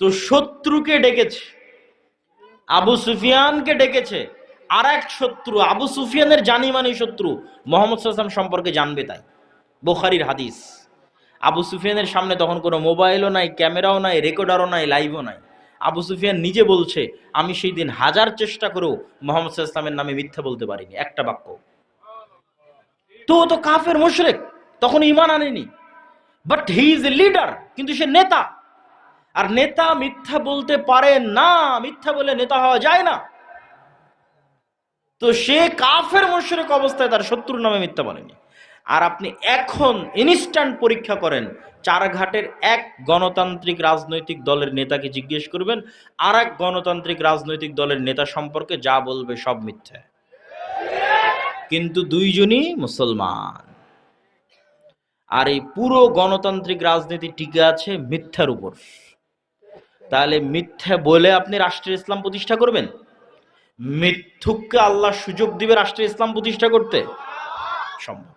তো শত্রুকে ডেকেছে, আবু সুফিয়ানকে ডেকেছে আর এক শত্রু, আবু সুফিয়ানের জানি মানি শত্রু মোহাম্মদ সাল্লাম সম্পর্কে জানবে তাই। বোখারির হাদিস। আবু সুফিয়ানের সামনে তখন কোনো মোবাইলও নাই, ক্যামেরাও নাই, রেকর্ডারও নাই, লাইভও নাই। আবু সুফিয়ান নিজে বলছে, আমি সেই দিন হাজার চেষ্টা করেও মোহাম্মদ ওয়াসাল্লামের নামে মিথ্যা বলতে পারিনি। একটা বাক্য। তো তো কাফের, মুশরিক, তখন ইমান আনেনি। But he is a leader কিন্তু সে নেতা। আর নেতা মিথ্যা বলতে পারে না, মিথ্যা বলে নেতা হওয়া যায় না। তো সে কাফের মুশরিক অবস্থায় তার শত্রুর নামে মিথ্যা বলেনি। আর আপনি এখন ইনস্ট্যান্ট পরীক্ষা করেন, চারঘাটের এক গণতান্ত্রিক রাজনৈতিক দলের নেতাকে জিজ্ঞেস করবেন আর এক গণতান্ত্রিক রাজনৈতিক দলের নেতা সম্পর্কে যা বলবে সব মিথ্যা। কিন্তু দুইজনই মুসলমান। আর এই পুরো গণতান্ত্রিক রাজনীতি টিকে আছে মিথ্যার উপর। তাহলে মিথ্যা বলে আপনি রাষ্ট্রের ইসলাম প্রতিষ্ঠা করবেন? মিথ্যুককে আল্লাহ সুযোগ দিবে রাষ্ট্রের ইসলাম প্রতিষ্ঠা করতে? সম্ভব।